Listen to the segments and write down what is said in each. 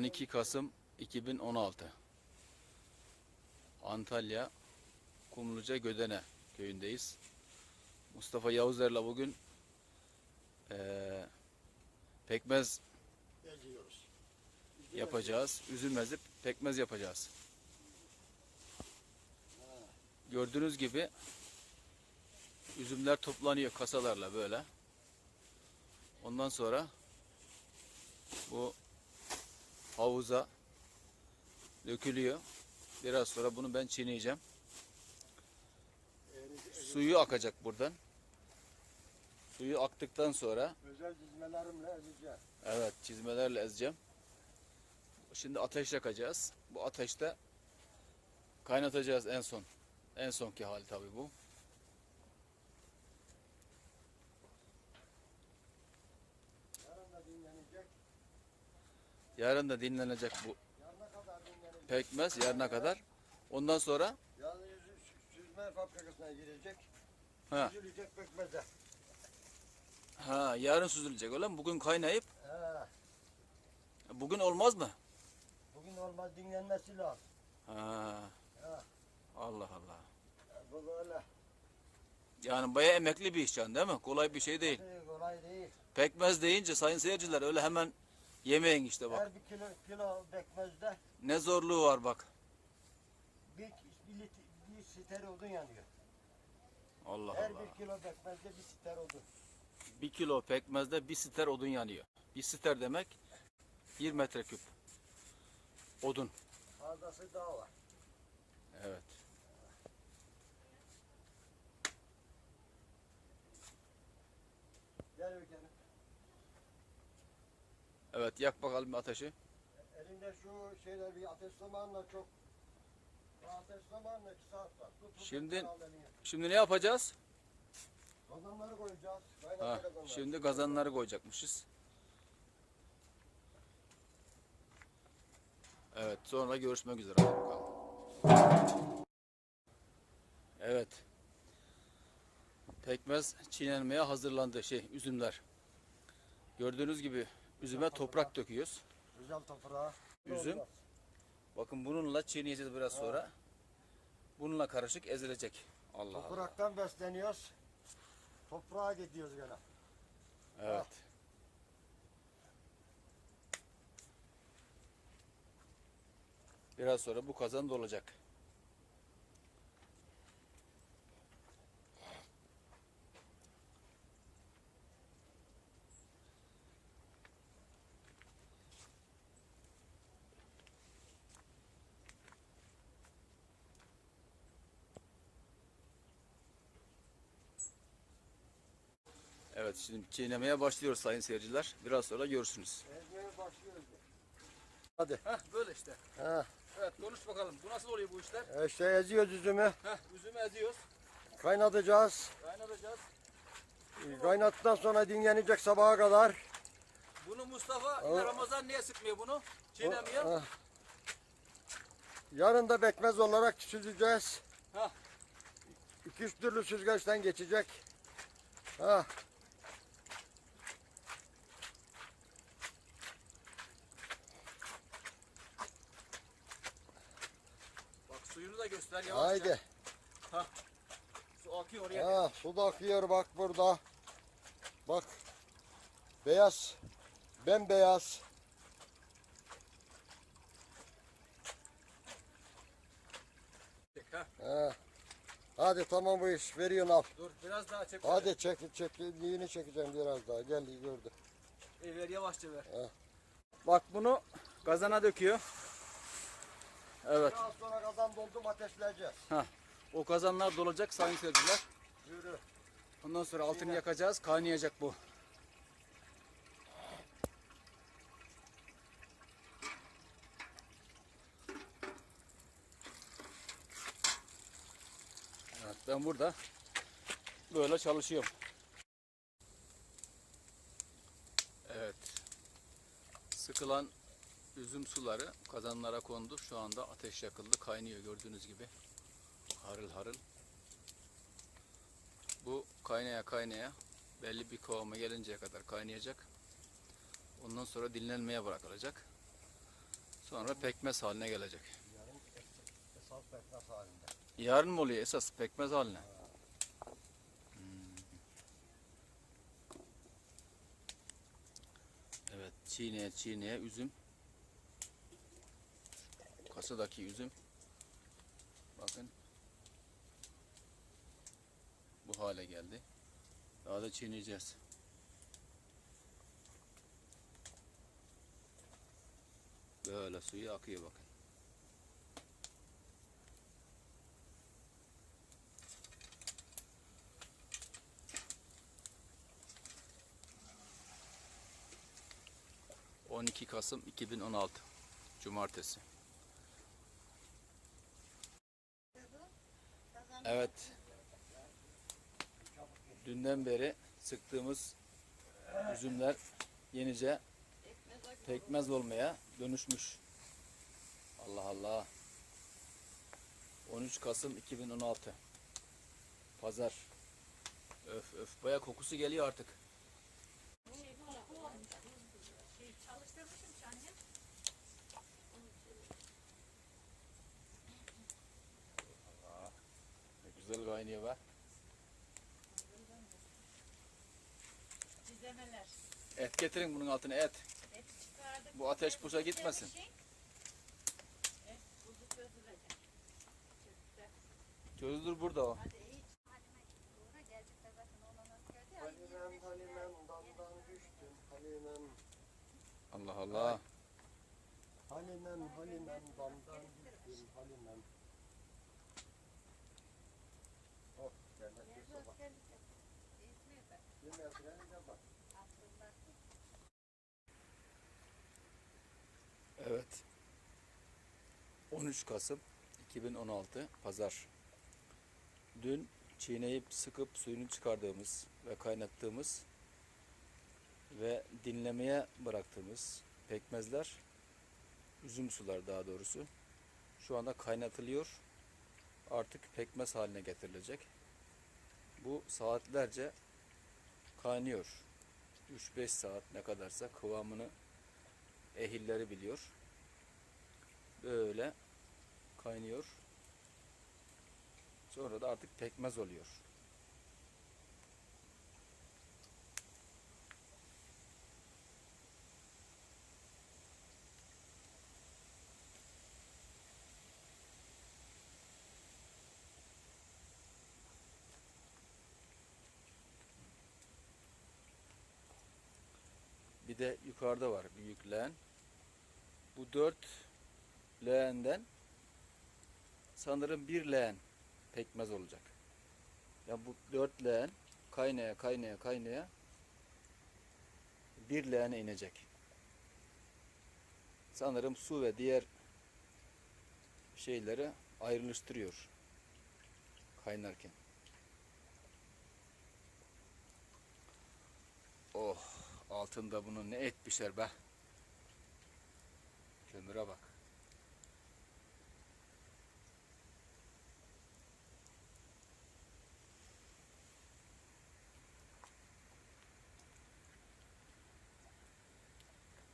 12 Kasım 2016 Antalya Kumluca Gödene köyündeyiz. Mustafa Yavuzer'le bugün eee, pekmez yapacağız. Üzüm ezip pekmez yapacağız. Gördüğünüz gibi üzümler toplanıyor kasalarla böyle. Ondan sonra bu havuza dökülüyor. Biraz sonra bunu ben çiğneyeceğim. Suyu akacak buradan. Suyu aktıktan sonra Özel dizmelerimle ezeceğim. Evet çizmelerle ezeceğim. Şimdi ateş yakacağız. Bu ateşte kaynatacağız en son. En sonki hali tabii bu. Yarın da dinlenecek. Yarın da dinlenecek bu pekmez yarına kadar. Ondan sonra Yarın yüzü süzme fabrikasına girecek. ha, Süzülecek pekmeze. ha yarın süzülecek öyle mi? Bugün kaynayıp He. bugün olmaz mı? Bugün olmaz dinlenmesi lazım. Ha. Ha. Allah Allah. Bu böyle. Yani bayağı emekli bir iş can değil mi? Kolay bir şey değil. Kolay değil. Pekmez deyince sayın seyirciler öyle hemen yemeyin işte bak. Her bir kilo, kilo pekmezde Ne zorluğu var bak. bir, bir, lit- bir siter odun yanıyor. Allah Her Allah. bir kilo pekmezde bir siter odun. Bir kilo pekmezde bir siter odun yanıyor. Bir siter demek bir metreküp odun. Fazlası daha var. Evet. Gel bakalım. Evet yak bakalım ateşi. Elinde şu şeyler bir ateş zamanla çok ateş zamanla iki saat var. Tut, tut, Şimdi- al. Şimdi ne yapacağız? Kazanları koyacağız. Ha, kazanları. şimdi gazanları koyacakmışız. Evet sonra görüşmek üzere. Hadi bakalım. Evet. Pekmez çiğnenmeye hazırlandı. Şey üzümler. Gördüğünüz gibi üzüme toprak döküyoruz. Güzel toprağa. Üzüm. Bakın bununla çiğneyeceğiz biraz sonra. Bununla karışık ezilecek. Allah Allah. Topraktan besleniyoruz. Toprağa gidiyoruz gene. Evet. Biraz sonra bu kazan dolacak. Evet şimdi çiğnemeye başlıyoruz sayın seyirciler. Biraz sonra görürsünüz. Ezmeye başlıyoruz. Hadi. Heh böyle işte. Ha. Evet konuş bakalım. Bu nasıl oluyor bu işler? E İşte eziyoruz üzümü. Heh üzümü eziyoruz. Kaynatacağız. Kaynatacağız. E, Kaynattıktan sonra dinlenecek sabaha kadar. Bunu Mustafa O- Ramazan niye sıkmıyor bunu? Çiğnemiyor. Ha. Yarın da bekmez olarak süzeceğiz. Hah. İki üç türlü süzgeçten geçecek. Ha. Bak göster yavaşça. Haydi. Su akıyor oraya. Ha, su da akıyor bak burada. Bak. Beyaz. Bembeyaz. Heh, Ha. Hadi tamam bu iş. Veriyorsun al. dur biraz daha çek. Hadi çek çek. Yeni çekeceğim biraz daha. Gel gördü. E, ver yavaşça ver. Heh. Bak bunu kazana döküyor. Evet. Biraz sonra kazan doldum ateşleyeceğiz. O kazanlar dolacak sayın seyirciler. Yürü. Ondan sonra altını yakacağız. Kaynayacak bu. Evet ben burada böyle çalışıyorum. Evet. Sıkılan üzüm suları kazanlara kondu. Şu anda ateş yakıldı. Kaynıyor gördüğünüz gibi. Harıl harıl. Bu kaynaya kaynaya belli bir kıvama gelinceye kadar kaynayacak. Ondan sonra dinlenmeye bırakılacak. Sonra pekmez haline gelecek. Yarın es- esas pekmez halinde. Yarın mı oluyor esas pekmez haline? Hmm. Evet çiğneye çiğneye üzüm. Kasadaki üzüm. Bakın. Bu hale geldi. Daha da çiğneyeceğiz. Böyle suyu akıyor bakın. ...12 Kasım 2016... ...Cumartesi. Evet. Dünden beri sıktığımız üzümler yenice pekmez olmaya dönüşmüş. Allah Allah. 13 Kasım 2016. Pazar. Öf öf baya kokusu geliyor artık. Güzel kaynıyor be. Dizemeler. Et getirin bunun altına et. Et çıkardık. Bu ateş boşa gitmesin. Et buzu çözülecek. Çözülür burada o. Hadi. Halimem halimem damdan düştüm halimem. Allah Allah. Halimem halimem damdan düştüm halimem. Oh cennet bir Biraz sabah. geldi. İzmir de. Yemeğe bak. Hatırlattı. Evet. 13 Kasım 2016 Pazar. Dün çiğneyip sıkıp suyunu çıkardığımız ve kaynattığımız ve dinlemeye bıraktığımız pekmezler, üzüm sular daha doğrusu şu anda kaynatılıyor. Artık pekmez haline getirilecek. Bu saatlerce kaynıyor. 3-5 saat ne kadarsa kıvamını ehilleri biliyor. Böyle kaynıyor. Sonra da artık pekmez oluyor. De yukarıda var büyük leğen. Bu dört leğenden sanırım bir leğen pekmez olacak. Ya bu dört leğen kaynaya kaynaya kaynaya bir leğene inecek. Sanırım su ve diğer şeyleri ayrılıştırıyor kaynarken. Oh altında bunun ne et pişer be. Kömüre bak.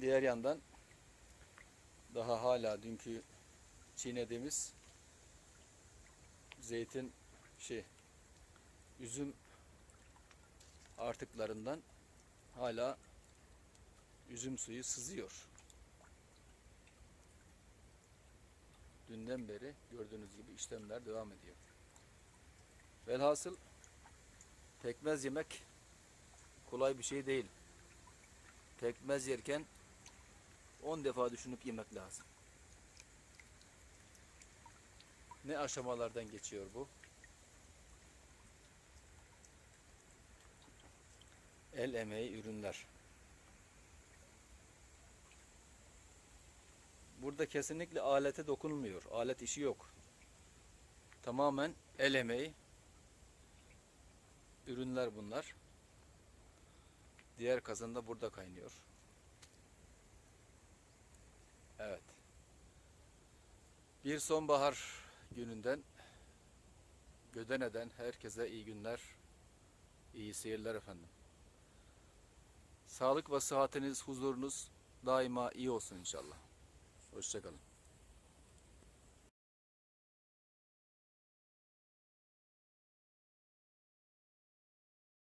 Diğer yandan daha hala dünkü çiğnediğimiz zeytin şey üzüm artıklarından hala üzüm suyu sızıyor. Dünden beri gördüğünüz gibi işlemler devam ediyor. Velhasıl pekmez yemek kolay bir şey değil. Pekmez yerken 10 defa düşünüp yemek lazım. Ne aşamalardan geçiyor bu? El emeği ürünler. Burada kesinlikle alete dokunulmuyor. Alet işi yok. Tamamen el emeği ürünler bunlar. Diğer kazan da burada kaynıyor. Evet. Bir sonbahar gününden Gödene'den herkese iyi günler, iyi seyirler efendim. Sağlık ve sıhhatiniz, huzurunuz daima iyi olsun inşallah. Hoşçakalın.